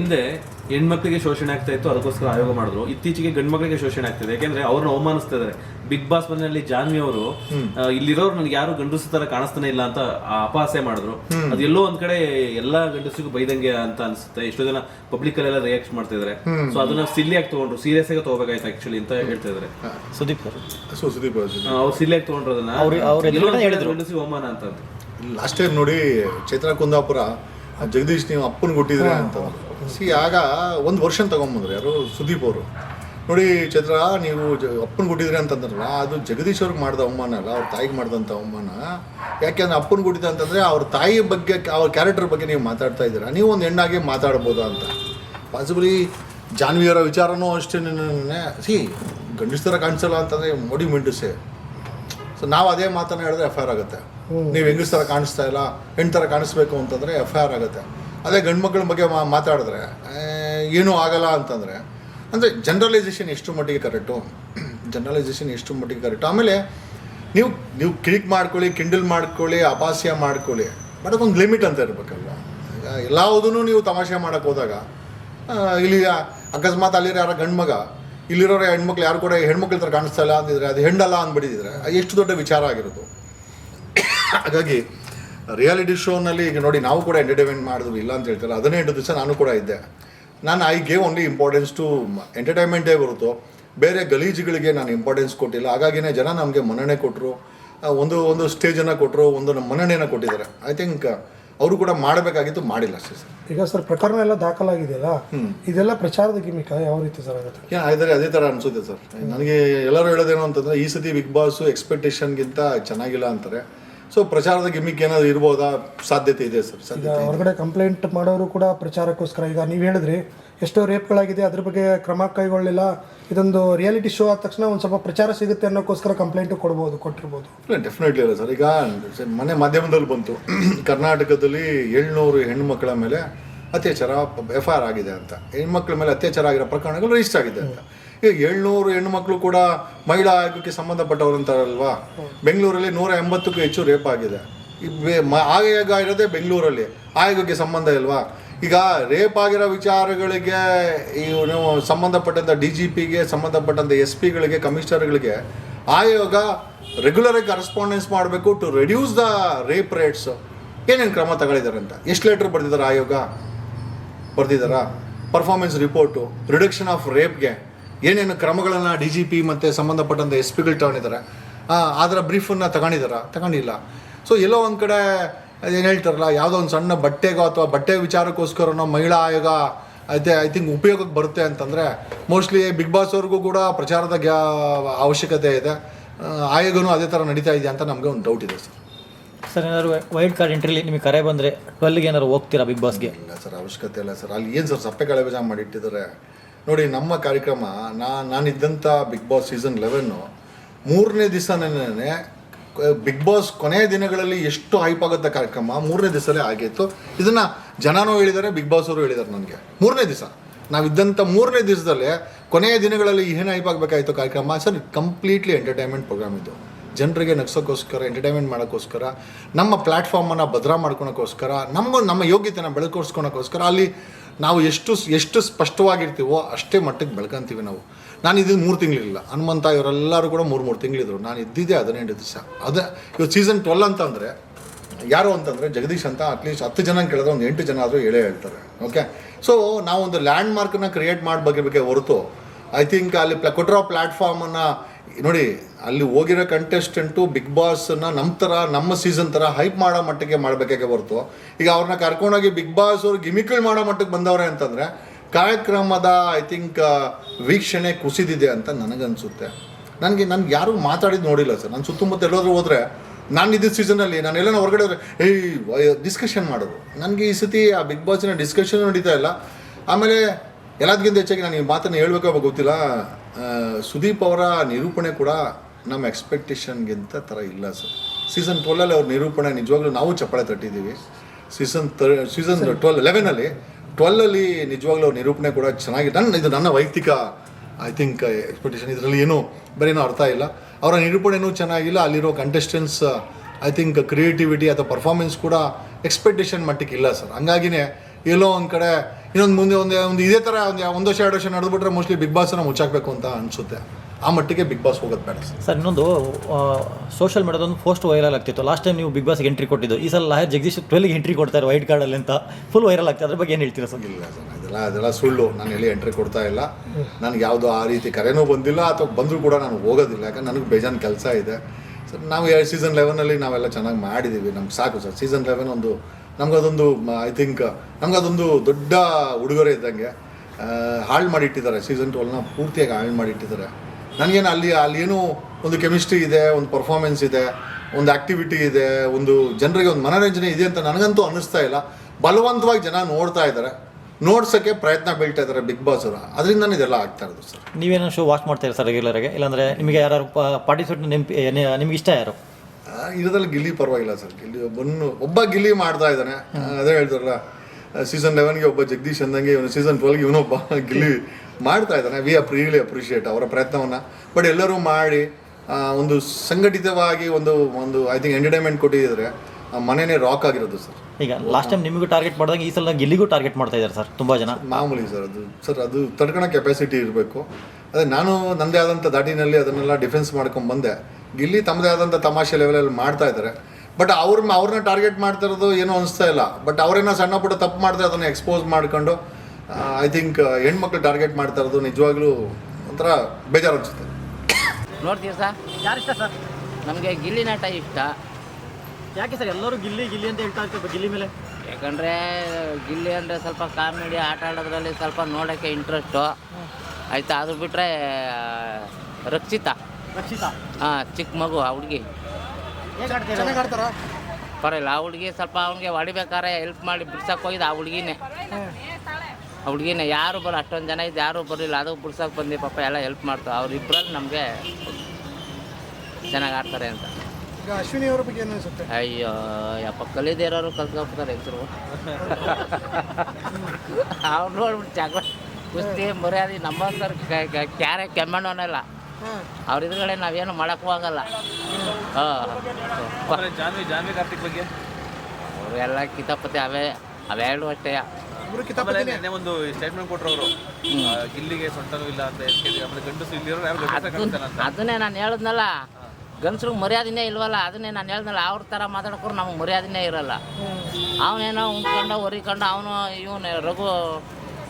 ಹಿಂದೆ ಹೆಣ್ಮಕ್ಳಿಗೆ ಶೋಷಣೆ ಆಗ್ತಾ ಇತ್ತು ಅದಕ್ಕೋಸ್ಕರ ಆಯೋಗ ಮಾಡಿದ್ರು. ಇತ್ತೀಚೆಗೆ ಗಂಡ್ಮಕ್ಳಿಗೆ ಶೋಷಣೆ ಆಗ್ತಿದೆ. ಯಾಕೆಂದ್ರೆ ಅವ್ರನ್ನ ಅವಮಾನಿಸ್ತಾ ಇದಾರೆ ಬಿಗ್ ಬಾಸ್ ಮನೆಯಲ್ಲಿ ಜಾನ್ವಿ ಅವರು ಇಲ್ಲಿರೋರು ನನಗೆ ಯಾರು ಗಂಡಸು ತರ ಕಾಣಿಸ್ತಾನೆ ಇಲ್ಲ ಅಂತ ಅಪಾಸೆ ಅಪಹಾಸ್ಯ ಮಾಡಿದ್ರು. ಅದೆಲ್ಲೋ ಎಲ್ಲೋ ಒಂದ್ ಕಡೆ ಎಲ್ಲಾ ಗಂಡಸಿಗೂ ಬೈದಂಗೆ ಅಂತ ಅನ್ಸುತ್ತೆ. ಎಷ್ಟೋ ಜನ ಪಬ್ಲಿಕ್ ಅಲ್ಲೆಲ್ಲ ರಿಯಾಕ್ಟ್ ಮಾಡ್ತಾ ಇದಾರೆ. ಸೊ ಅದನ್ನ ಸಿಲ್ಲಿ ಆಗಿ ತಗೊಂಡ್ರು. ಸೀರಿಯಸ್ ಆಗಿ ತಗೋಬೇಕಾಯ್ತು ಆಕ್ಚುಲಿ ಅಂತ ಹೇಳ್ತಾ ಇದಾರೆ. ಸುದೀಪ್ ಸುದೀಪ್ ಅವ್ರು ಅವ್ರು ಸಿಲ್ಲಿ ಆಗಿ ತಗೊಂಡ್ರು ಅದನ್ನ. ಗಂಡಸಿಗೆ ಅವಮಾನ ಅಂತ. ಲಾಸ್ಟ್ ಟೈಮ್ ನೋಡಿ ಚೈತ್ರ ಕುಂದಾಪುರ ಜಗದೀಶ್ ನೀವು ಅಪ್ಪನ ಕೊಟ್ಟಿದ್ರೆ ಅಂತ. ಸಿ ಆಗ ಒಂದು ವರ್ಷನ್ ತಗೊಂಬಂದ್ರು ಯಾರು? ಸುದೀಪ್ ಅವರು. ನೋಡಿ ಚಂದ್ರ ನೀವು ಜ ಅಪ್ಪನ ಕೊಟ್ಟಿದ್ರಿ ಅಂತಂದ್ರಲ್ಲ ಅದು ಜಗದೀಶ್ ಅವ್ರಿಗೆ ಮಾಡಿದ ಅವಮಾನ ಅಲ್ಲ ಅವ್ರ ತಾಯಿಗೆ ಮಾಡಿದಂಥ ಅವಮಾನ. ಯಾಕೆಂದ್ರೆ ಅಪ್ಪನ ಕೊಟ್ಟಿದ್ದ ಅಂತಂದರೆ ಅವ್ರ ತಾಯಿ ಬಗ್ಗೆ ಅವ್ರ ಕ್ಯಾರೆಕ್ಟರ್ ಬಗ್ಗೆ ನೀವು ಮಾತಾಡ್ತಾ ಇದ್ದೀರಾ? ನೀವು ಒಂದು ಹೆಣ್ಣಾಗಿ ಮಾತಾಡ್ಬೋದು ಅಂತ. ಪಾಸಿಬಲಿ ಜಾನ್ವಿಯವರ ವಿಚಾರನೂ ಅಷ್ಟೇ ಸಿ ಗಂಡಸ್ತರ ಕಾಣಿಸಲ್ಲ ಅಂತಂದರೆ ಮೊಡಿ ಮಿಂಡಿಸೆ. ಸೊ ನಾವು ಅದೇ ಮಾತನ್ನು ಹೇಳಿದ್ರೆ ಎಫ್ ಐ ಆರ್ ಆಗುತ್ತೆ. ನೀವು ಹೆಂಗಸ್ ಥರ ಕಾಣಿಸ್ತಾ ಇಲ್ಲ ಹೆಣ್ಣು ಥರ ಕಾಣಿಸ್ಬೇಕು ಅಂತಂದರೆ ಎಫ್ ಐ ಆರ್ ಆಗುತ್ತೆ. ಅದೇ ಗಂಡು ಮಕ್ಕಳ ಬಗ್ಗೆ ಮಾತಾಡಿದ್ರೆ ಏನೂ ಆಗಲ್ಲ ಅಂತಂದರೆ, ಅಂದರೆ ಜನರಲೈಸೇಷನ್ ಎಷ್ಟು ಮಟ್ಟಿಗೆ ಕರೆಕ್ಟು ಜನರಲೈಸೇಷನ್ ಎಷ್ಟು ಮಟ್ಟಿಗೆ ಕರೆಕ್ಟು ಆಮೇಲೆ ನೀವು ನೀವು ಕ್ಲಿಕ್ ಮಾಡ್ಕೊಳ್ಳಿ ಕಿಂಡಲ್ ಮಾಡ್ಕೊಳ್ಳಿ ಅಪಾಸ್ಯ ಮಾಡ್ಕೊಳ್ಳಿ ಬಟ್ ಅದೊಂದು ಲಿಮಿಟ್ ಅಂತ ಇರಬೇಕಲ್ವ? ಎಲ್ಲದೂ ನೀವು ತಮಾಷೆ ಮಾಡೋಕ್ಕೆ ಹೋದಾಗ ಇಲ್ಲಿ ಅಕಸ್ಮಾತ್ ಅಲ್ಲಿರೋ ಯಾರ ಗಂಡು ಮಗ ಇಲ್ಲಿರೋರ ಹೆಣ್ಮಕ್ಳು, ಯಾರು ಕೂಡ ಹೆಣ್ಮಕ್ಳ ಥರ ಕಾಣಿಸ್ತಾ ಇಲ್ಲ ಅಂದಿದ್ರೆ, ಅದು ಹೆಣ್ಣಲ್ಲ ಅಂದ್ಬಿಟ್ಟಿದ್ರೆ, ಅದು ಎಷ್ಟು ದೊಡ್ಡ ವಿಚಾರ ಆಗಿರೋದು? ಹಾಗಾಗಿ ರಿಯಾಲಿಟಿ ಶೋನಲ್ಲಿ ಈಗ ನೋಡಿ ನಾವು ಕೂಡ ಎಂಟರ್ಟೈನ್ಮೆಂಟ್ ಮಾಡಿದ್ವಿ ಇಲ್ಲ ಅಂತ ಹೇಳ್ತಾರೆ. ಹದಿನೆಂಟು ದಿವಸ ನಾನು ಕೂಡ ಇದ್ದೆ. ನಾನು I gave only importance to ಎಂಟರ್ಟೈನ್ಮೆಂಟೇ ಹೊರತು ಬೇರೆ ಗಲೀಜುಗಳಿಗೆ ನಾನು ಇಂಪಾರ್ಟೆನ್ಸ್ ಕೊಟ್ಟಿಲ್ಲ. ಹಾಗಾಗಿನೇ ಜನ ನಮಗೆ ಮನ್ನಣೆ ಕೊಟ್ಟರು ಒಂದು ಒಂದು ಸ್ಟೇಜನ್ನು ಕೊಟ್ಟರು ಒಂದು ನಮ್ಮ ಮನ್ನಣೆಯನ್ನು ಕೊಟ್ಟಿದ್ದಾರೆ. ಐ ಥಿಂಕ್ ಅವರು ಕೂಡ ಮಾಡಬೇಕಾಗಿತ್ತು ಮಾಡಿಲ್ಲ ಅಷ್ಟೇ ಸರ್. ಈಗ ಸರ್ ಪ್ರಕರಣ ಎಲ್ಲ ದಾಖಲಾಗಿದೆಯಲ್ಲ? ಇದೆಲ್ಲ ಪ್ರಚಾರದ ಗಿಮಿಕ ಯಾವ ರೀತಿ ಸರ್ ಆಗುತ್ತೆ? ಅದೇ ಆದರೆ ಅದೇ ಥರ ಅನಿಸುತ್ತೆ ಸರ್. ನನಗೆ ಎಲ್ಲರೂ ಹೇಳೋದೇನು ಅಂತಂದರೆ ಈ ಸತಿ ಬಿಗ್ ಬಾಸು ಎಕ್ಸ್ಪೆಕ್ಟೇಷನ್ಗಿಂತ ಚೆನ್ನಾಗಿಲ್ಲ ಅಂತಾರೆ. ಸೊ ಪ್ರಚಾರದ ಗಿಮಿಕ್ ಏನಾದ್ರು ಇರ್ಬೋದಾ? ಸಾಧ್ಯತೆ ಇದೆ ಸರ್ ಈಗ ಸಾಧ್ಯತೆ ಇದೆ. ಹೊರಗಡೆ ಕಂಪ್ಲೇಂಟ್ ಮಾಡೋರು ಕೂಡ ಪ್ರಚಾರಕ್ಕೋಸ್ಕರ ಈಗ ನೀವು ಹೇಳಿದ್ರಿ ಎಷ್ಟೋ ರೇಪ್ಗಳಾಗಿದೆ ಅದ್ರ ಬಗ್ಗೆ ಕ್ರಮ ಕೈಗೊಳ್ಳಿಲ್ಲ ಇದೊಂದು ರಿಯಾಲಿಟಿ ಶೋ ಆದ ತಕ್ಷಣ ಒಂದು ಸ್ವಲ್ಪ ಪ್ರಚಾರ ಸಿಗುತ್ತೆ ಅನ್ನೋಕ್ಕೋಸ್ಕರ ಕಂಪ್ಲೇಂಟ್ ಕೊಡ್ಬೋದು ಕೊಟ್ಟಿರ್ಬೋದು. ಇಲ್ಲ ಡೆಫಿನೆಟ್ಲಿ ಇಲ್ಲ ಸರ್. ಈಗ ಮನೆ ಮಾಧ್ಯಮದಲ್ಲಿ ಬಂತು. ಕರ್ನಾಟಕದಲ್ಲಿ ಏಳ್ನೂರು ಹೆಣ್ಣುಮಕ್ಕಳ ಮೇಲೆ ಅತ್ಯಾಚಾರ ಎಫ್ ಆರ್ ಆಗಿದೆ ಅಂತ. ಹೆಣ್ಮಕ್ಳ ಮೇಲೆ ಅತ್ಯಾಚಾರ ಆಗಿರೋ ಪ್ರಕರಣಗಳು ರಿಜಿಸ್ಟರ್ ಆಗಿದೆ ಅಂತ. ಈಗ ಏಳ್ನೂರು ಮಕ್ಕಳು ಕೂಡ ಮಹಿಳಾ ಆಯೋಗಕ್ಕೆ ಸಂಬಂಧಪಟ್ಟವರು ಅಂತಾರಲ್ವಾ? ಬೆಂಗಳೂರಲ್ಲಿ ನೂರ ಎಂಬತ್ತಕ್ಕೂ ಹೆಚ್ಚು ರೇಪ್ ಆಗಿದೆ. ಆಯೋಗ ಇರೋದೇ ಬೆಂಗಳೂರಲ್ಲಿ, ಆಯೋಗಕ್ಕೆ ಸಂಬಂಧ ಇಲ್ವಾ? ಈಗ ರೇಪ್ ಆಗಿರೋ ವಿಚಾರಗಳಿಗೆ ಇವನು ಸಂಬಂಧಪಟ್ಟಂಥ ಡಿ ಜಿ ಪಿಗೆ ಸಂಬಂಧಪಟ್ಟಂಥ ಎಸ್ ಪಿಗಳಿಗೆ ಕಮಿಷನರ್ಗಳಿಗೆ ಆಯೋಗ ರೆಗ್ಯುಲರಾಗಿ ಕರೆಸ್ಪಾಂಡೆನ್ಸ್ ಮಾಡಬೇಕು to reduce the rape rates ಏನೇನು ಕ್ರಮ ತಗೊಳ್ಳಿದ್ದಾರೆ ಅಂತ ಎಷ್ಟು ಲೆಟ್ರ್ ಬರೆದಿದ್ದಾರೆ ಆಯೋಗ? ಬರೆದಿದ್ದಾರಾ? ಪರ್ಫಾರ್ಮೆನ್ಸ್ ರಿಪೋರ್ಟು ರಿಡಕ್ಷನ್ ಆಫ್ ರೇಪ್ಗೆ ಏನೇನು ಕ್ರಮಗಳನ್ನು ಡಿ ಜಿ ಪಿ ಮತ್ತು ಸಂಬಂಧಪಟ್ಟಂಥ ಎಸ್ ಪಿಗಳು ತಗೊಂಡಿದ್ದಾರೆ. ಅದರ ಬ್ರೀಫನ್ನು ತಗೊಂಡಿದ್ದಾರೆ? ತಗೊಂಡಿಲ್ಲ. ಸೊ ಎಲ್ಲೋ ಒಂದು ಕಡೆ ಏನು ಹೇಳ್ತಾರಲ್ಲ ಯಾವುದೋ ಒಂದು ಸಣ್ಣ ಬಟ್ಟೆಗೋ ಅಥವಾ ಬಟ್ಟೆ ವಿಚಾರಕ್ಕೋಸ್ಕರನೋ ಮಹಿಳಾ ಆಯೋಗ ಅದೇ ಐ ಥಿಂಕ್ ಉಪಯೋಗಕ್ಕೆ ಬರುತ್ತೆ ಅಂತಂದರೆ ಮೋಸ್ಟ್ಲಿ ಬಿಗ್ ಬಾಸ್ ಅವ್ರಿಗೂ ಕೂಡ ಪ್ರಚಾರದ ಗ್ಯಾ ಅವಶ್ಯಕತೆ ಇದೆ. ಆಯೋಗನು ಅದೇ ಥರ ನಡೀತಾ ಇದೆ ಅಂತ ನಮಗೆ ಒಂದು ಡೌಟ್ ಇದೆ ಸರ್. ಸರ್ ಏನಾದ್ರು ವೈಟ್ ಕಾರ್ಡ್ ಎಂಟ್ರಿಲಿ ನಿಮಗೆ ಕರೆ ಬಂದರೆ ಟ್ವೆಲ್ಗೆ ಏನಾದ್ರು ಹೋಗ್ತೀರಾ ಬಿಗ್ ಬಾಸ್ಗೆ? ಇಲ್ಲ ಸರ್ ಅವಶ್ಯಕತೆ ಇಲ್ಲ ಸರ್. ಅಲ್ಲಿ ಏನು ಸರ್ ಸಪ್ಪೆ ಕಳೆ ಬೇಜ ಮಾಡಿಟ್ಟಿದ್ದಾರೆ? ನೋಡಿ, ನಮ್ಮ ಕಾರ್ಯಕ್ರಮ, ನಾ ನಾನಿದ್ದಂಥ ಬಿಗ್ ಬಾಸ್ ಸೀಸನ್ ಲೆವೆನ್ನು ಮೂರನೇ ದಿವಸನೇ ಬಿಗ್ ಬಾಸ್ ಕೊನೆಯ ದಿನಗಳಲ್ಲಿ ಎಷ್ಟು ಹೈಪ್ ಆಗುತ್ತೆ ಕಾರ್ಯಕ್ರಮ ಮೂರನೇ ದಿವಸಲೇ ಆಗಿತ್ತು. ಇದನ್ನು ಜನನೂ ಹೇಳಿದ್ದಾರೆ ಬಿಗ್ ಬಾಸ್ ಅವರು ಹೇಳಿದ್ದಾರೆ ನನಗೆ. ಮೂರನೇ ದಿವಸ. ನಾವಿದ್ದಂಥ ಮೂರನೇ ದಿವಸದಲ್ಲೇ ಕೊನೆಯ ದಿನಗಳಲ್ಲಿ ಏನು ಹೈಪ್ ಆಗಬೇಕಾಯಿತು ಕಾರ್ಯಕ್ರಮ? ಸರ್ ಕಂಪ್ಲೀಟ್ಲಿ ಎಂಟರ್ಟೈನ್ಮೆಂಟ್ ಪ್ರೋಗ್ರಾಮ್ ಇದು. ಜನರಿಗೆ ನಗ್ಸೋಕ್ಕೋಸ್ಕರ ಎಂಟರ್ಟೈನ್ಮೆಂಟ್ ಮಾಡೋಕ್ಕೋಸ್ಕರ, ನಮ್ಮ ಪ್ಲ್ಯಾಟ್ಫಾರ್ಮನ್ನು ಭದ್ರ ಮಾಡ್ಕೊಳಕ್ಕೋಸ್ಕರ, ನಮ್ಮ ನಮ್ಮ ಯೋಗ್ಯತೆನ ಬೆಳಕೋಸ್ಕೊಳಕ್ಕೋಸ್ಕರ ಅಲ್ಲಿ ನಾವು ಎಷ್ಟು ಎಷ್ಟು ಸ್ಪಷ್ಟವಾಗಿರ್ತೀವೋ ಅಷ್ಟೇ ಮಟ್ಟಕ್ಕೆ ಬೆಳ್ಕೊಂತೀವಿ ನಾವು. ನಾನು ಇದ್ದಿದ್ದು ಮೂರು ತಿಂಗಳಿಲ್ಲ ಹನುಮಂತ ಇವರೆಲ್ಲರೂ ಕೂಡ ಮೂರು ಮೂರು ತಿಂಗಳಿದ್ರು. ನಾನು ಇದ್ದಿದ್ದೆ ಹದಿನೆಂಟು ದಿವಸ. ಅದೇ ಇವತ್ತು ಸೀಸನ್ ಟ್ವೆಲ್ ಅಂತಂದರೆ, ಯಾರು ಅಂತಂದರೆ ಜಗದೀಶ್ ಅಂತ ಅಟ್ಲೀಸ್ಟ್ ಹತ್ತು ಜನ ಕೇಳಿದ್ರೆ ಒಂದು ಎಂಟು ಜನ ಆದರೂ ಹೇಳೇ ಹೇಳ್ತಾರೆ. ಓಕೆ ಸೊ ನಾವೊಂದು ಲ್ಯಾಂಡ್ ಮಾರ್ಕನ್ನು ಕ್ರಿಯೇಟ್ ಮಾಡಬೇಕೆ ಹೊರತು ಐ ಥಿಂಕ್ ಅಲ್ಲಿ ಪ್ಲ ಕೊಟ್ಟಿರೋ ಪ್ಲ್ಯಾಟ್ಫಾರ್ಮನ್ನು ನೋಡಿ, ಅಲ್ಲಿ ಹೋಗಿರೋ ಕಂಟೆಸ್ಟೆಂಟು ಬಿಗ್ ಬಾಸ್ನ ನಮ್ಮ ಥರ ನಮ್ಮ ಸೀಸನ್ ಥರ ಹೈಪ್ ಮಾಡೋ ಮಟ್ಟಿಗೆ ಮಾಡಬೇಕಾಗೆ ಹೊರತು ಈಗ ಅವ್ರನ್ನ ಕರ್ಕೊಂಡೋಗಿ ಬಿಗ್ ಬಾಸ್ ಅವ್ರು ಗಿಮಿಕಲ್ ಮಾಡೋ ಮಟ್ಟಕ್ಕೆ ಬಂದವ್ರೆ ಅಂತಂದರೆ, ಕಾರ್ಯಕ್ರಮದ ಐ ಥಿಂಕ್ ವೀಕ್ಷಣೆ ಕುಸಿದಿದೆ ಅಂತ ನನಗನ್ಸುತ್ತೆ. ನನಗೆ, ನನ್ಗೆ ಯಾರೂ ಮಾತಾಡಿದ್ದು ನೋಡಿಲ್ಲ ಸರ್. ನಾನು ಸುತ್ತಮುತ್ತ ಎಲ್ಲಾದರೂ ಹೋದರೆ, ನಾನು ಇದ್ದ ಸೀಸನಲ್ಲಿ ನಾನು ಎಲ್ಲ ಹೊರಗಡೆ ಏಯ್ ಡಿಸ್ಕಷನ್ ಮಾಡೋದು ನನಗೆ ಈ ಸತಿ ಆ ಬಿಗ್ ಬಾಸಿನ ಡಿಸ್ಕಷನ್ ನಡೀತಾ ಇಲ್ಲ. ಆಮೇಲೆ ಎಲ್ಲದಕ್ಕಿಂತ ಹೆಚ್ಚಾಗಿ ನಾನು ಈ ಮಾತನ್ನು ಹೇಳಬೇಕಾಗ ಗೊತ್ತಿಲ್ಲ. ಸುದೀಪ್ ಅವರ ನಿರೂಪಣೆ ಕೂಡ ನಮ್ಮ ಎಕ್ಸ್ಪೆಕ್ಟೇಷನ್ಗಿಂತ ಥರ ಇಲ್ಲ ಸರ್. ಸೀಸನ್ ಟ್ವೆಲ್ಲಲ್ಲಿ ಅವ್ರ ನಿರೂಪಣೆ ನಿಜವಾಗ್ಲೂ ನಾವು ಚಪ್ಪಾಳೆ ತಟ್ಟಿದ್ದೀವಿ. ಸೀಸನ್ ತರ್ ಸೀಸನ್ ಟ್ವೆಲ್ ಲೆವೆನಲ್ಲಿ ಟ್ವೆಲ್ಲಲ್ಲಿ ನಿಜವಾಗ್ಲೂ ಅವ್ರ ನಿರೂಪಣೆ ಕೂಡ ಚೆನ್ನಾಗಿ ನನ್ನ ಇದು ನನ್ನ ವೈಯಕ್ತಿಕ ಐ ಥಿಂಕ್ ಎಕ್ಸ್ಪೆಕ್ಟೇಷನ್ ಇದರಲ್ಲಿ ಏನೂ ಬೇರೇನೂ ಅರ್ಥ ಇಲ್ಲ. ಅವರ ನಿರೂಪಣೆನೂ ಚೆನ್ನಾಗಿಲ್ಲ. ಅಲ್ಲಿರೋ ಕಂಟೆಸ್ಟೆನ್ಸ್ ಐ ಥಿಂಕ್ ಕ್ರಿಯೇಟಿವಿಟಿ ಅಥವಾ ಪರ್ಫಾರ್ಮೆನ್ಸ್ ಕೂಡ ಎಕ್ಸ್ಪೆಕ್ಟೇಷನ್ ಮಟ್ಟಕ್ಕೆ ಇಲ್ಲ ಸರ್. ಹಂಗಾಗಿನೇ ಎಲ್ಲೋ ಒಂದು ಕಡೆ ಇನ್ನೊಂದು ಮುಂದೆ ಒಂದು ಒಂದು ಇದೇ ಥರ ಒಂದು ಒಂದು ವರ್ಷ ಎರಡು ವರ್ಷ ನಡೆದ್ಬಿಟ್ರೆ ಮೋಸ್ಟ್ಲಿ ಬಿಗ್ ಬಾಸ್ನ ಮುಚ್ಚಾಕಬೇಕು ಅಂತ ಅನಿಸುತ್ತೆ. ಆ ಮಟ್ಟಿಗೆ ಬಿಗ್ ಬಾಸ್ ಹೋಗೋದು ಬೇಡ. ಸರ್ ಸರ್ ಇನ್ನೊಂದು ಸೋಷಿಯಲ್ ಮೀಡಿಯಾದೊಂದು ಪೋಸ್ಟ್ ವೈರಲ್ ಆಗ್ತಿತ್ತು. ಲಾಸ್ಟ್ ಟೈಮ್ ನೀವು ಬಿಗ್ ಬಾಸ್ಗೆ ಎಂಟ್ರಿ ಕೊಟ್ಟಿದ್ದು. ಈ ಸಲ ಲಾಯರ್ ಜಗದೀಶ್ ಟ್ವೆಲ್ಗೆ ಎಂಟ್ರಿ ಕೊಡ್ತಾರೆ ವೈಟ್ ಕಾರ್ಡಲ್ಲಿ ಅಂತ ಫುಲ್ ವೈರಲ್ ಆಗ್ತದೆ. ಅದ್ರ ಬಗ್ಗೆ ಏನು ಹೇಳ್ತೀರಾ ಸರ್? ಇಲ್ಲ ಸರ್ ಅದೆಲ್ಲ ಅದೆಲ್ಲ ಸುಳ್ಳು. ನಾನು ಎಲ್ಲಿ ಎಂಟ್ರಿ ಕೊಡ್ತಾ ಇಲ್ಲ. ನನಗೆ ಯಾವುದೋ ಆ ರೀತಿ ಕರೆನೂ ಬಂದಿಲ್ಲ ಅಥವಾ ಬಂದರೂ ಕೂಡ ನಾನು ಹೋಗೋದಿಲ್ಲ. ಯಾಕಂದ್ರೆ ನನಗೆ ಬೇಜಾನ್ ಕೆಲಸ ಇದೆ. ಸರ್ ನಾವು ಸೀಸನ್ ಲೆವೆನಲ್ಲಿ ನಾವೆಲ್ಲ ಚೆನ್ನಾಗಿ ಮಾಡಿದ್ದೀವಿ ನಮ್ಗೆ ಸಾಕು ಸರ್. ಸೀಸನ್ ಲೆವೆನ್ ಒಂದು ನಮಗದೊಂದು ಐ ಥಿಂಕ್ ನಮಗದೊಂದು ದೊಡ್ಡ ಉಡುಗೊರೆ ಇದ್ದಂಗೆ ಹಾಳು ಮಾಡಿಟ್ಟಿದ್ದಾರೆ. ಸೀಸನ್ ಟ್ವೆಲ್ನ ಪೂರ್ತಿಯಾಗಿ ಹಾಳು ಮಾಡಿಟ್ಟಿದ್ದಾರೆ. ನನಗೇನು ಅಲ್ಲಿ ಅಲ್ಲಿ ಏನು ಒಂದು ಕೆಮಿಸ್ಟ್ರಿ ಇದೆ, ಒಂದು ಪರ್ಫಾರ್ಮೆನ್ಸ್ ಇದೆ, ಒಂದು ಆಕ್ಟಿವಿಟಿ ಇದೆ, ಒಂದು ಜನರಿಗೆ ಒಂದು ಮನೋರಂಜನೆ ಇದೆ ಅಂತ ನನಗಂತೂ ಅನ್ನಿಸ್ತಾ ಇಲ್ಲ. ಬಲವಂತವಾಗಿ ಜನ ನೋಡ್ತಾ ಇದ್ದಾರೆ. ನೋಡ್ಸೋಕ್ಕೆ ಪ್ರಯತ್ನ ಬೀಳ್ತಾ ಇದ್ದಾರೆ ಬಿಗ್ ಬಾಸ್ ಅವರು. ಅದರಿಂದನೇ ಇದೆಲ್ಲ ಆಗ್ತಾ ಇರೋದು ಸರ್. ನೀವೇನೋ ಶೋ ವಾಚ್ ಮಾಡ್ತಾ ಇರೋ ಸರ್ ರೆಗ್ಯುಲರಾಗಿ ಇಲ್ಲಾಂದರೆ ನಿಮಗೆ ಯಾರು ಪಾರ್ಟಿಸಿಪೇಟ್ ನಿಮ್ಗೆ ಇಷ್ಟ ಯಾರು? ಇರೋದ್ರಲ್ಲಿ ಗಿಲ್ಲಿ ಪರವಾಗಿಲ್ಲ ಸರ್. ಗಿಲ್ಲಿ ಒಬ್ಬನು ಒಬ್ಬ ಗಿಲ್ಲಿ ಮಾಡ್ತಾ ಇದ್ದಾನೆ. ಅದೇ ಹೇಳ್ತಾರಲ್ಲ ಸೀಸನ್ ಲೆವೆನ್ಗೆ ಒಬ್ಬ ಜಗದೀಶ್ ಅಂದಂಗೆ ಇವನು ಸೀಸನ್ ಟ್ವೆಲ್ಗೆ ಇವನೊಬ್ಬ ಗಿಲ್ಲಿ ಮಾಡ್ತಾ ಇದ್ದಾನೆ. ವಿ ಅಪ್ ರಿಯಲಿ ಅಪ್ರಿಷಿಯೇಟ್ ಅವರ ಪ್ರಯತ್ನವನ್ನು. ಬಟ್ ಎಲ್ಲರೂ ಮಾಡಿ ಒಂದು ಸಂಘಟಿತವಾಗಿ ಒಂದು ಒಂದು ಐ ಥಿಂಕ್ ಎಂಟರ್ಟೈನ್ಮೆಂಟ್ ಕೊಟ್ಟಿದ್ದಾರೆ ಮನೇನೇ ರಾಕ್ ಆಗಿರೋದು ಸರ್. ಈಗ ಲಾಸ್ಟ್ ಟೈಮ್ ನಿಮಗೂ ಟಾರ್ಗೆಟ್ ಮಾಡಿದಾಗ ಈ ಸಲ ಗಿಲ್ಲಿಗೂ ಟಾರ್ಗೆಟ್ ಮಾಡ್ತಾ ಇದ್ದಾರೆ ಸರ್ ತುಂಬ ಜನ. ಮಾಮೂಲಿ ಸರ್ ಅದು. ಸರ್ ಅದು ತಡ್ಕೊಳೋ ಕೆಪಾಸಿಟಿ ಇರಬೇಕು. ಅದೇ ನಾನು ನನ್ನದೇ ಆದಂಥ ದಾಟಿನಲ್ಲಿ ಅದನ್ನೆಲ್ಲ ಡಿಫೆನ್ಸ್ ಮಾಡ್ಕೊಂಡು ಬಂದೆ. ಗಿಲ್ಲಿ ತಮ್ಮದೇ ಆದಂಥ ತಮಾಷೆ ಲೆವೆಲಲ್ಲಿ ಮಾಡ್ತಾ ಇದ್ದಾರೆ. ಬಟ್ ಅವ್ರ ಅವ್ರನ್ನ ಟಾರ್ಗೆಟ್ ಮಾಡ್ತಾ ಇರೋದು ಏನೂ ಅನಿಸ್ತಾ ಇಲ್ಲ. ಬಟ್ ಅವರೇನೋ ಸಣ್ಣ ಪುಟ್ಟ ತಪ್ಪು ಮಾಡಿದ್ರೆ ಅದನ್ನು ಎಕ್ಸ್ಪೋಸ್ ಮಾಡ್ಕೊಂಡು ಐ ಥಿಂಕ್ ಹೆಣ್ಮಕ್ಳು ಟಾರ್ಗೆಟ್ ಮಾಡ್ತಾ ಇರೋದು ನಿಜವಾಗ್ಲೂ ಒಂಥರ ಬೇಜಾರು ಅನಿಸುತ್ತೆ ನೋಡ್ತೀವಿ ಸರ್? ಯಾರು ಇಷ್ಟ ಸರ್? ನಮಗೆ ಗಿಲ್ಲಿ ನಾಟ ಇಷ್ಟ. ಯಾಕೆ ಸರ್? ಎಲ್ಲರೂ ಗಿಲ್ಲಿ ಗಿಲ್ಲಿ ಅಂತ ಹೇಳ್ತಾ ಇರ್ತಾರೆ ಗಿಲ್ಲಿ ಮೇಲೆ. ಯಾಕಂದರೆ ಗಿಲ್ಲಿ ಅಂದರೆ ಸ್ವಲ್ಪ ಕಾಮಿಡಿ ಆಟ ಆಡೋದ್ರಲ್ಲಿ ಸ್ವಲ್ಪ ನೋಡೋಕ್ಕೆ ಇಂಟ್ರೆಸ್ಟು ಆಯಿತಾ? ಅದು ಬಿಟ್ಟರೆ ರಕ್ಷಿತಾ ರಕ್ಷಿತಾ. ಹಾಂ ಚಿಕ್ಕ ಮಗು ಆ ಹುಡುಗಿ. ಪರಲ್ಲ ಪರವಾಗಿಲ್ಲ ಆ ಹುಡುಗಿ ಸ್ವಲ್ಪ ಅವ್ನಿಗೆ ಹೊಡಿಬೇಕಾರೆ ಹೆಲ್ಪ್ ಮಾಡಿ ಬಿಡ್ಸಕ್ಕೆ ಹೋಗಿದ್ದು ಆ ಹುಡುಗಿನೇ. ಆ ಹುಡುಗಿನೇ ಯಾರು ಬರೋ ಅಷ್ಟೊಂದು ಜನ ಇದ್ದು ಯಾರೂ ಬರಲಿಲ್ಲ ಅದು ಬಿಡ್ಸಕ್ಕೆ ಬಂದು ಪಾಪ ಎಲ್ಲ ಹೆಲ್ಪ್ ಮಾಡ್ತಾರೆ ಅವ್ರಿಬ್ಬರಲ್ಲಿ ನಮಗೆ ಚೆನ್ನಾಗಿ ಆಡ್ತಾರೆ ಅಂತ. ಅಶ್ವಿನಿ ಅವ್ರ ಬಗ್ಗೆ ಏನು ಅನಿಸುತ್ತೆ? ಅಯ್ಯೋ ಯಪ್ಪ ಕಲಿದೇ ಇರೋರು ಕಲ್ತ್ಕೊಬಿಡ್ತಾರೆ ಹೆಸರು ಅವ್ರು ನೋಡ್ಬಿಟ್ಟು ಜಗಳ ಕುಸ್ತಿ ಮರ್ಯಾದೆ ನಮ್ಮ ಸರ್ ಕ್ಯಾರೆ ಕೆಮ್ಮಣ್ಣವನಲ್ಲ ಹಾಂ ಅವ್ರ ಎದುರುಗಡೆ ನಾವೇನು ಮಾಡೋಕ್ಕೂ ಆಗಲ್ಲ. ಹಾಂ. ಆಮೇಲೆ ಜಾನ್ವಿ ಜಾನ್ವಿ ಕಾರ್ತಿಕ್ ಬಗ್ಗೆ? ಅವರು ಎಲ್ಲ ಕಿತಾಪತಿ ಅವೇ ಅವೆರಡು ಅಷ್ಟೇ. ಒಂದು ಸ್ಟೇಟ್ಮೆಂಟ್ ಕೊಟ್ಟರು ಅವರು ಗಿಲ್ಲಿಗೆ ಸೊಂಟನೂ ಇಲ್ಲ ಅಂತ ಹೇಳ್ತಿದ್ರು. ಆಮೇಲೆ ಗಂಡಸು ಇಲ್ಲಿರೋ ಯಾರು ಗಂಡಸ ಅದನ್ನ ಅಂತ? ಅದನ್ನೇ ನಾನು ಹೇಳಿದ್ನಲ್ಲ. ಗಂಡಸ್ರಿಗೆ ಮರ್ಯಾದೆನೇ ಇಲ್ವಲ್ಲ? ಅದನ್ನೇ ನಾನು ಹೇಳ್ದಲ್ಲ ಅವ್ರ ಥರ ಮಾತಾಡ್ಕೊಂಡು ನಮಗೆ ಮರ್ಯಾದೆನೇ ಇರಲ್ಲ. ಅವನೇನೋ ಉಂಡ್ಕೊಂಡು ಹೊರಿಕೊಂಡು ಅವನು ಇವನು ರಘು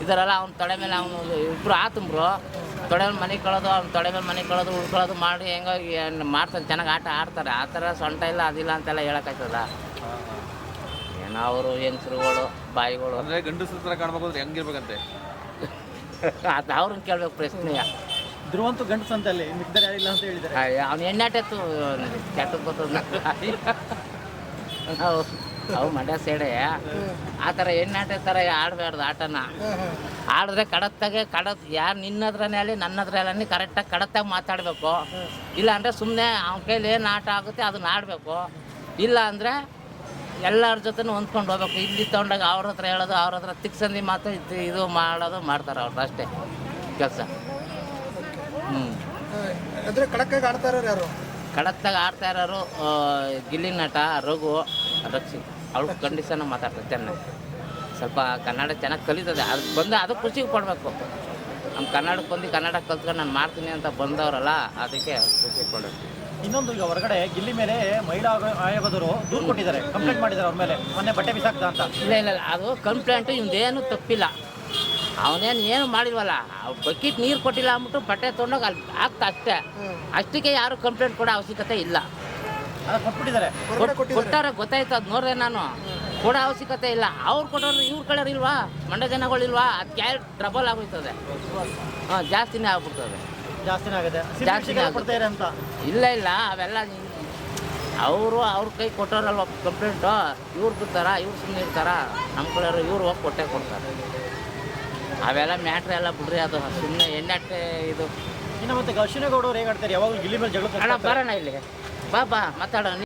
ಇದರಲ್ಲ ಅವ್ನ ತಲೆ ಮೇಲೆ ಅವನು ಇಬ್ಬರು ಆತಂಬ್ರು. ತೊಡೆ ಮೇಲೆ ಮನೆ ಕಳೋದು ಅವ್ನ ತೊಡೆ ಮೇಲೆ ಮನೆ ಕಳೋದು ಉಳ್ಕೊಳ್ಳೋದು ಮಾಡಿ ಹೆಂಗೋ ಮಾಡ್ತಾರೆ ಮಾಡ್ತಾನೆ ಚೆನ್ನಾಗಿ ಆಟ ಆಡ್ತಾರೆ. ಆ ಥರ ಸೊಂಟ ಇಲ್ಲ ಅದಿಲ್ಲ ಅಂತೆಲ್ಲ ಹೇಳೋಕ್ಕಾಯ್ತದ ಏನೋ ಅವರು ಹೆಂಗಸ್ರುಗಳು ಬಾಯಿಗಳು. ಅಂದರೆ ಗಂಡಸರ ಥರ ಕಾಣ್ಬೇಕು ಅಂದ್ರೆ ಹೆಂಗಿರ್ಬೇಕಂತೆ? ಅದು ಅವ್ರನ್ನ ಕೇಳ್ಬೇಕು ಪ್ರಶ್ನೆಯ ಧ್ರುವಂತು ಗಂಡಸ ಅಂತ ಅಲ್ಲಿ ಮಿಕ್ದರ್ ಯಾರಿಲ್ಲ ಅಂತ ಹೇಳಿದ್ದಾರೆ. ಅವ್ನು ಎಣ್ಣಾಟೆತ್ತು ಕೆಟ್ಟ ಬರ್ತದ ನಾವು ಅವು ಮಂಡ್ಯ ಸೈಡೆ. ಆ ಥರ ಹೆಣ್ಣಾಟ ಥರ ಆಡಬಾರ್ದು ಆಟನ. ಆಡಿದ್ರೆ ಕಡತ್ತಾಗೆ ಕಡತ್ ಯಾರು ನಿನ್ನದ್ರನೇ ಅಲ್ಲಿ ನನ್ನದ್ರಲ್ಲಿ ಕರೆಕ್ಟಾಗಿ ಕಡತ್ತಾಗಿ ಮಾತಾಡಬೇಕು. ಇಲ್ಲ ಅಂದರೆ ಸುಮ್ಮನೆ ಅವನ ಕೈಲಿ ಏನು ಆಟ ಆಗುತ್ತೆ ಅದನ್ನ ಆಡಬೇಕು. ಇಲ್ಲ ಅಂದರೆ ಎಲ್ಲರ ಜೊತೆನೂ ಹೊಂದ್ಕೊಂಡು ಹೋಗ್ಬೇಕು. ಇಲ್ಲಿ ತೊಗೊಂಡಾಗ ಅವ್ರ ಹತ್ರ ಹೇಳೋದು ಅವ್ರ ಹತ್ರ ತಿಕ್ಸಂದಿ ಮಾತು ಇದು ಇದು ಮಾಡೋದು ಮಾಡ್ತಾರೆ ಅವ್ರದ್ದು ಅಷ್ಟೇ ಕೆಲಸ. ಹ್ಞೂ ಅಂದರೆ ಕಡಕ್ಕಾಗಿ ಆಡ್ತಾ ಇರೋರು ಯಾರು? ಕಡತ್ತಾಗ ಆಡ್ತಾ ಇರೋರು ಗಿಲ್ಲಿ ನಟ ರಘು ರಕ್ಷಿತ್. ಅವಳು ಕಂಡೀಷನ್ ಮಾತಾಡ್ತಾರೆ ಚೆನ್ನಾಗಿ. ಸ್ವಲ್ಪ ಕನ್ನಡ ಚೆನ್ನಾಗಿ ಕಲಿತದೆ ಅದು ಬಂದು ಅದು ಖುಷಿಗೆ ಪಡಬೇಕು. ನಮ್ಮ ಕನ್ನಡಕ್ಕೆ ಬಂದು ಕನ್ನಡ ಕಲ್ತ್ಕೊಂಡು ನಾನು ಮಾಡ್ತೀನಿ ಅಂತ ಬಂದವರಲ್ಲ ಅದಕ್ಕೆ ಖುಷಿ ಪಡಬೇಕು ಇನ್ನೊಂದು ಈಗ ಹೊರಗಡೆ ಗಿಲ್ಲಿ ಮೇಲೆ ಮಹಿಳಾ ಆಯೋಗ- ಆಯೋಗದವರು ದೂರು ಕೊಟ್ಟಿದ್ದಾರೆ ಕಂಪ್ಲೇಂಟ್ ಮಾಡಿದ್ದಾರೆ ಅವ್ರ ಮೇಲೆ. ಮೊನ್ನೆ ಬಟ್ಟೆ ಬಿಸಾಕ್ತ ಅಂತ. ಇಲ್ಲ ಇಲ್ಲ ಇಲ್ಲ, ಅದು ಕಂಪ್ಲೇಂಟು ಇವ್ದೇನು ತಪ್ಪಿಲ್ಲ. ಅವನೇನು ಏನು ಮಾಡಿಲ್ವಲ್ಲ ಬಕೆಟ್ ನೀರು ಕೊಟ್ಟಿಲ್ಲ ಅಂದ್ಬಿಟ್ಟು ಬಟ್ಟೆ ತೊಗೊಂಡೋಗಿ ಅಲ್ಲಿ ಆಗ್ತಾ ಅಷ್ಟೇ. ಅಷ್ಟಕ್ಕೆ ಯಾರು ಕಂಪ್ಲೇಂಟ್ ಕೊಡೋ ಅವಶ್ಯಕತೆ ಇಲ್ಲ ಅದು ಕೊಟ್ಬಿಟ್ಟಿದ್ದಾರೆ ಹೊರಗಡೆ ಕೊಟ್ಟಿದ್ದಾರೆ ಕೊಟ್ಟಾರ ಗೊತ್ತಾಯ್ತು ಅದು ನೋಡ್ರೆ ನಾನು. ಕೊಡೋ ಅವಶ್ಯಕತೆ ಇಲ್ಲ. ಅವ್ರು ಕೊಡೋರು ಇವ್ರ ಕಡೆಯವ್ರು ಇಲ್ವಾ? ಮಂಡ್ಯ ಜನಗಳಿಲ್ವಾ ಅದು ಕ್ಯಾರೆ ಟ್ರಬಲ್ ಆಗೋಯ್ತದೆ ಹಾಂ ಜಾಸ್ತಿನೇ ಆಗ್ಬಿಡ್ತದೆ. ಜಾಸ್ತಿನೇ ಆಗುತ್ತೆ ಜಾಸ್ತಿನೇ ಆಗುತ್ತೆ. ಇಲ್ಲ ಇಲ್ಲ. ಅವೆಲ್ಲ ಅವರು ಅವ್ರ ಕೈ ಕೊಟ್ಟೋರಲ್ವ ಕಂಪ್ಲೇಂಟು ಇವ್ರು ಬಿಡ್ತಾರ ಇವ್ರು ಸುಮ್ಮನೆ ಇರ್ತಾರ. ನಮ್ಮ ಕಡೆಯವರು ಇವ್ರು ಹೋಗಿ ಕೊಟ್ಟೆ ಕೊಡ್ತಾರೆ. ಅವೆಲ್ಲ ಮ್ಯಾಟ್ರ್ ಎಲ್ಲ ಬಿಡ್ರಿ ಅದು ಸುಮ್ಮನೆ ಎಣ್ಣೆ ಇದು. ಇನ್ನು ಮತ್ತೆ ಅಶ್ವಿನಿ ಗೌಡ ಯಾವಾಗ ಹೇಗೆ ಆಡ್ತಾರೆ? ಯಾವಾಗಲೂ ಗಿಲ್ಲಿ ಮೇಲೆ ಜಗಳ ಬರೋಣ ಇಲ್ಲಿ. ಬಾ ಬಾ ಮಾತಾಡೋಣ.